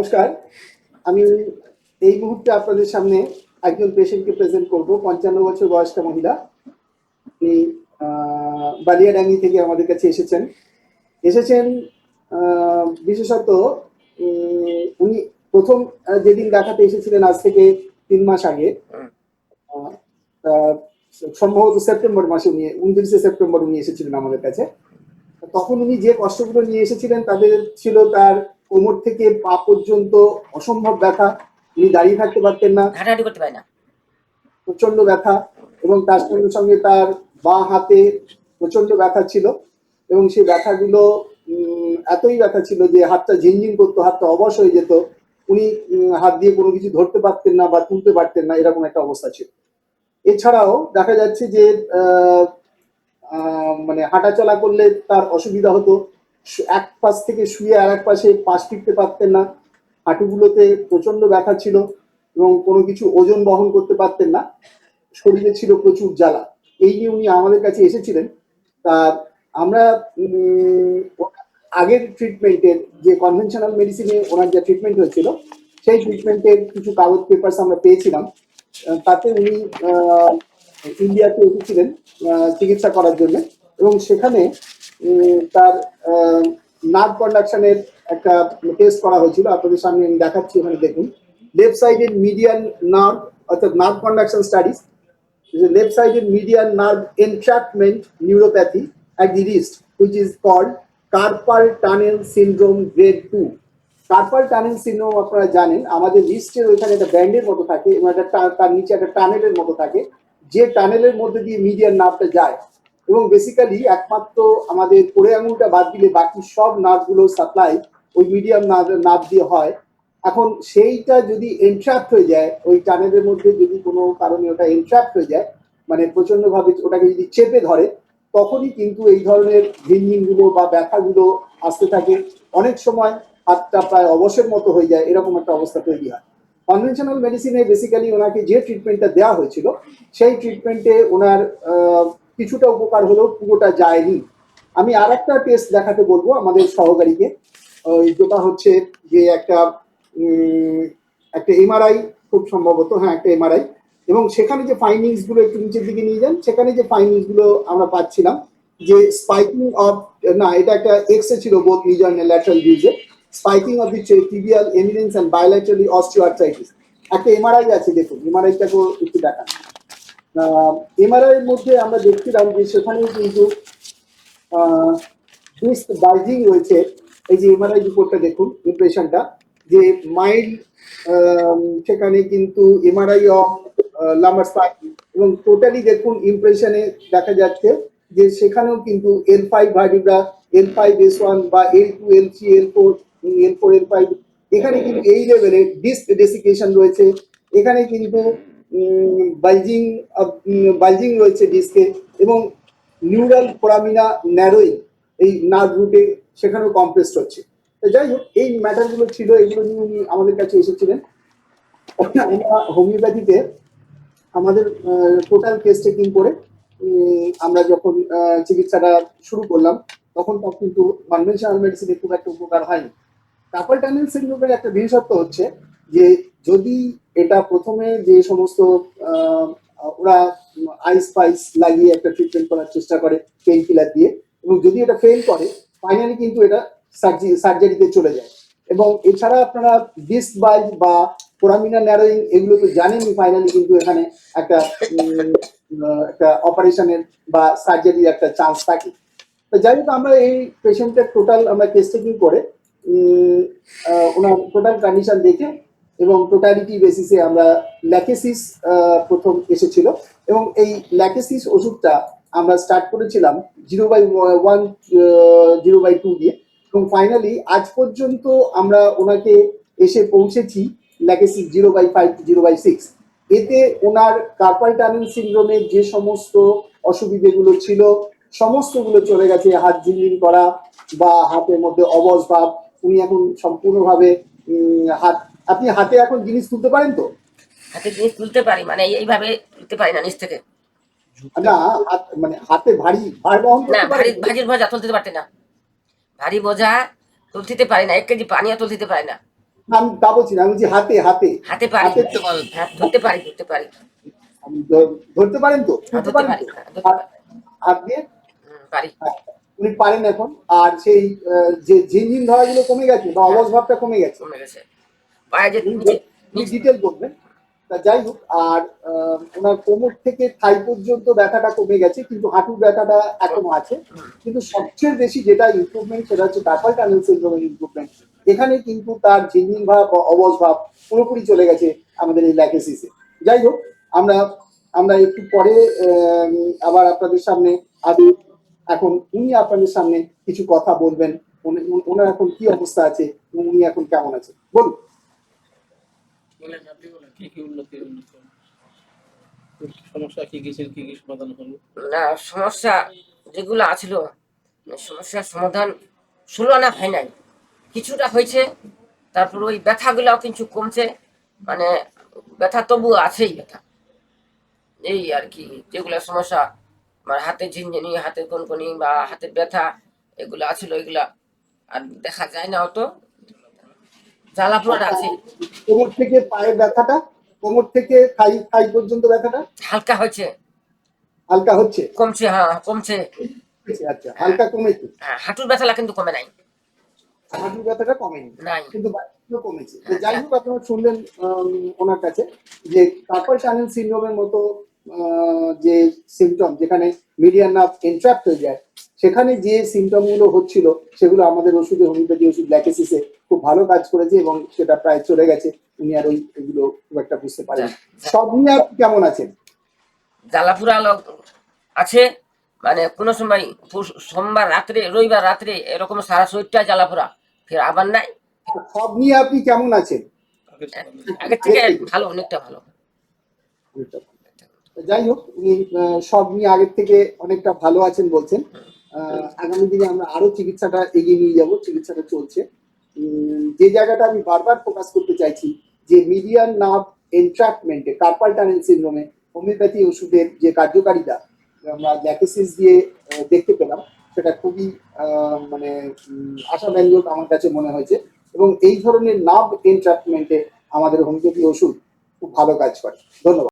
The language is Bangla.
নমস্কার। আমি এই মুহূর্তে আপনাদের সামনে একজন পেশেন্টকে প্রেজেন্ট করব, পঞ্চান্ন বছর বয়স্ক মহিলা। উনি বালিয়াডাঙ্গি থেকে আমাদের কাছে এসেছেন। এসেছেন বিশেষত উনি প্রথম যেদিন দেখাতে এসেছিলেন আজ থেকে তিন মাস আগে। সম্ভবত সেপ্টেম্বর মাসে উনি, উনত্রিশে সেপ্টেম্বর উনি এসেছিলেন আমাদের কাছে। তখন উনি যে কষ্টগুলো নিয়ে এসেছিলেন, তাদের ছিল তার কোমর থেকে পা পর্যন্ত অসম্ভব ব্যথা। উনি দাঁড়িয়ে থাকতে পারতেন না। হাঁটাহাঁটি করতে পারে না। প্রচণ্ড ব্যথা এবং তার সঙ্গে সঙ্গে তার বাঁ হাতে প্রচণ্ড ব্যথা ছিল এবং সেই ব্যথাগুলো এতই ব্যথা ছিল যে হাতটা ঝিনঝিন করতো হাতটা অবশ হয়ে যেত। উনি হাত দিয়ে কোনো কিছু ধরতে পারতেন না বা তুলতে পারতেন না এরকম একটা অবস্থা ছিল। এছাড়াও দেখা যাচ্ছে যে মানে হাঁটাচলা করলে তার অসুবিধা হতো। এক পাশ থেকে শুয়ে আর এক পাশে পাশ ফিরতে পারতেন না। হাঁটুগুলোতে প্রচণ্ড ব্যথা ছিল এবং কোনো কিছু ওজন বহন করতে পারতেন না। শরীরে ছিল প্রচুর জ্বালা। এই নিয়ে উনি আমাদের কাছে এসেছিলেন। তা আমরা আগের ট্রিটমেন্টের যে কনভেনশনাল মেডিসিনে ওনার যে ট্রিটমেন্ট হয়েছিল, সেই ট্রিটমেন্টের কিছু কাগজ পেপারস আমরা পেয়েছিলাম। তাতে উনি ইন্ডিয়াতে এসেছিলেন চিকিৎসা করার জন্য। এবং সেখানে তার নার্ভ কন্ডাকশনের একটা টেস্ট করা হয়েছিল। আপনাদের সামনে আমি দেখাচ্ছি, ওখানে দেখুন। লেফট সাইডের মিডিয়ান নার্ভ অর্থাৎ nerve conduction studies left sided median nerve entrapment neuropathy at the wrist which is called carpal tunnel syndrome grade 2. Carpal tunnel syndrome আপনারা জানেন, আমাদের রিস্টের ওইখানে একটা ব্যান্ডের মতো থাকে, এবং একটা তার নিচে একটা টানেলের মতো থাকে। যে টানেলের মধ্যে দিয়ে মিডিয়ান নার্ভটা যায় এবং বেসিক্যালি একমাত্র আমাদের কোড়ে আঙুলটা বাদ দিলে বাকি সব নার্ভগুলোর সাপ্লাই ওই মিডিয়াম নার্ভ দিয়ে হয়। এখন সেইটা যদি এনট্র্যাপ্ট হয়ে যায়, ওই টানেলের মধ্যে যদি কোনো কারণে ওটা এনট্র্যাপ্ট হয়ে যায় মানে প্রচণ্ড ভাবে ওটাকে যদি চেপে ধরে, তখনই কিন্তু এই ধরনেরগুলো বা ব্যথাগুলো আসতে থাকে। অনেক সময় হাতটা প্রায় অবসের মতো হয়ে যায়, এরকম একটা অবস্থা তৈরি হয়। কনভেনশনাল মেডিসিনে বেসিক্যালি ওনাকে যে ট্রিটমেন্টটা দেওয়া হয়েছিল, সেই ট্রিটমেন্টে ওনার কিছুটা উপকার হলেও পুরোটা যায়নি। আমি আর একটা টেস্ট দেখাতে বলব আমাদের সহকারীকে। যেটা হচ্ছে যে একটা একটা এমআরআই খুব সম্ভবত হ্যাঁ একটা এমআরআই এবং সেখানে যে ফাইন্ডিংসগুলো একটু নিচের দিকে নিয়ে যান, সেখানে যে ফাইন্ডিংসগুলো আমরা পাচ্ছিলাম, যে স্পাইকিং অফ না, এটা একটা এক্সে ছিল both and lateral ভিউজে spiking of the tibial eminence and bilaterally osteoarthritis একটা এমআরআই আছে, দেখুন এমআরআইটাকেও একটু দেখান। এমআরআই এর মধ্যে আমরা দেখছিলাম যে সেখানে কিন্তু বার্জিং রয়েছে। এই যে এমআরআই রিপোর্টটা দেখুন ইমপ্রেশনটা যে মাইল্ড সেখানে কিন্তু এমআরআই অফ লাম্বার স্পাইন এবং টোটালি দেখুন ইমপ্রেশনে দেখা যাচ্ছে যে সেখানেও কিন্তু L five vertebra L five S one বা L two L three L four L four L five এখানে কিন্তু এই লেভেলে ডিস্ক ডেসিকেশন রয়েছে। এখানে কিন্তু বালজিং বালজিং রয়েছে ডিস্কে এবং নিউরাল ফোরামিনা ন্যারোইং এই নার্ভ রুটে সেখানেও কম্প্রেসড হচ্ছে। তো যাই হোক, এই ম্যাটারগুলো ছিল, এগুলো নিয়ে উনি আমাদের কাছে এসেছিলেন। আমরা হোমিওপ্যাথিতে আমাদের টোটাল কেস টেকিং করে আমরা যখন চিকিৎসাটা শুরু করলাম, তখন তার কিন্তু কনভেনশনাল মেডিসিনে খুব একটা উপকার হয়নি। কাপল টানেল সিন্ড্রোমের একটা বিশেষত্ব হচ্ছে যে যদি এটা প্রথমে যে সমস্ত ওরা আইস পাইস লাগিয়ে একটা ট্রিটমেন্ট করার চেষ্টা করে পেইন কিলার দিয়ে, এবং যদি এটা ফেল করে ফাইনালি কিন্তু এটা সার্জারিতে চলে যায়। এবং এছাড়া আপনারা ডিস্ক বাইজ বা ফোরামিনা ন্যারোইং এগুলো তো জানেনই ফাইনালি কিন্তু এখানে একটা একটা অপারেশনের বা সার্জারির একটা চান্স থাকে। যাই হোক, আমরা এই পেশেন্টের টোটাল আমরা কেস টেকিং করে ওনার টোটাল কন্ডিশন দেখে এবং টোটালিটি বেসিসে আমরা ল্যাকেসিস প্রথম এসেছিল। এবং এই ল্যাকেসিস ওষুধটা আমরা স্টার্ট করেছিলাম zero by one zero by two দিয়ে। এবং ফাইনালি আজ পর্যন্ত আমরা ওনাকে এসে পৌঁছেছি Lachesis zero by five zero by six এতে ওনার কার্পাল টানেল সিন্ড্রোমের যে সমস্ত অসুবিধেগুলো ছিল, সমস্তগুলো চলে গেছে, হাত ঝিনঝিন করা বা হাতের মধ্যে অবশ ভাব, উনি এখন সম্পূর্ণভাবে হাত আপনি হাতে এখন জিনিস তুলতে পারেন তো? হাতে জিনিস তুলতে পারি মানে এইভাবে তুলতে পারি না নিচ থেকে। না মানে হাতে ভারী ভার বহন না করতে ভারী বোঝা তুলতে পারতে না। ভারী বোঝা তুলতে পারি না এক কেজি পানিও তুলতে পারি না। আমি তা বলছি না আমি বলছি হাতে হাতে। হাতে পারি। হাতে হ্যাঁ ধরতে পারি ধরতে পারি। ধরতে পারেন তো? হ্যাঁ, ধরতে পারেন হ্যাঁ। হাত দিয়ে? পারি। উনি পারেন এখন। আর সেই যে ঝিনঝিন ধরাগুলো কমে গেছে বা অবস ভাবটা কমে গেছে। কমে গেছে। পায়ে যে উনি নিচে- উনি ডিটেল বলবেন। তা যাই হোক আর ওনার কোমর থেকে থাই পর্যন্ত ব্যথাটা কমে গেছে কিন্তু হাঁটুর ব্যথাটা এখনও আছে। কিন্তু সবচেয়ে বেশি যেটা ইমপ্রুভমেন্ট সেটা হচ্ছে কার্পাল টানেল সিন্ড্রোমের ইমপ্রুভমেন্ট এখানে কিন্তু তার ঝিনঝিন ভাব বা অবস ভাব পুরোপুরি চলে গেছে আমাদের এই ল্যাকেসিসে। যাই হোক আমরা আমরা একটু পরে আহ, আবার আপনাদের সামনে আদি এখন উনি আপনাদের সামনে কিছু কথা বলবেন ওনার এখন কি অবস্থা আছে উনি এখন কেমন আছে। বলেন। কি কি উন্নতি উন্নতি? সমস্যা কি কি কি কি সমাধান হলো? না সমস্যা যেগুলো আছিল সমস্যার সমাধান ষোলো আনা হয় নাই। কিছুটা হয়েছে তারপর ওই ব্যথাগুলাও কিছু কমছে। মানে ব্যথা তবুও আছেই ব্যথা। এই আর কি যেগুলো সমস্যা আমার হাতে ঝিনঝিনি হাতে কনকনি বা হাতে ব্যথা এগুলো আছিল এগুলা। আর দেখা যায় না অত। জ্বালা পোড়া আছে। কোমর থেকে পায়ের ব্যথাটা কোমর থেকে থাই থাই পর্যন্ত ব্যথাটা? হালকা হয়েছে। হালকা হচ্ছে? কমছে হ্যাঁ কমছে। আচ্ছা হালকা কমেছে হ্যাঁ, হাঁটুর ব্যথাটা কিন্তু কমে নাই। হাঁটুর ব্যথাটা কমেনি। নাই। কিন্তু কমেছে। যাই হোক আপনারা শুনলেন ওনার কাছে যে কার্পাল টানেল সিনড্রোমের মতো যে সিমটম যেখানে মিডিয়ান নার্ভ এন্ট্রাপ্ট হয়ে যায় সেখানে যে সিমটমগুলো হচ্ছিল সেগুলো আমাদের ওষুধে হোমিওপ্যাথি ওষুধ ল্যাকেসিসে খুব ভালো কাজ করেছে এবং সেটা প্রায় চলে গেছে। উনি আর ওই এগুলো খুব একটা বুঝতে পারেন সব নিয়ে আপনি কেমন আছেন? জ্বালাপুরা লোক আছে মানে কোনো সময় সোমবার রাত্রে রবিবার রাত্রে এরকম সারা শরীরটা জ্বালাপুরা। ফের আবার নাই। সব নিয়ে আপনি কেমন আছেন? আগের থেকে ভালো অনেকটা ভালো। যাই হোক উনি সব নিয়ে আগের থেকে অনেকটা ভালো আছেন বলছেন। আহ, আগামী দিনে আমরা আরও চিকিৎসাটা এগিয়ে নিয়ে যাব। চিকিৎসাটা চলছে। যে জায়গাটা আমি বারবার ফোকাস করতে চাইছি, যে মিডিয়ান নার্ভ এন্ট্রাপমেন্টে কার্পাল টানেল সিন্ড্রোমে হোমিওপ্যাথি ওষুধের যে কার্যকারিতা, আমরা ল্যাকেসিস দিয়ে দেখতে পেলাম, সেটা খুবই মানে আশাব্যঞ্জক আমার কাছে মনে হয়েছে এবং এই ধরনের নার্ভ এন্ট্রাপমেন্টে আমাদের হোমিওপ্যাথি ওষুধ খুব ভালো কাজ করে। ধন্যবাদ।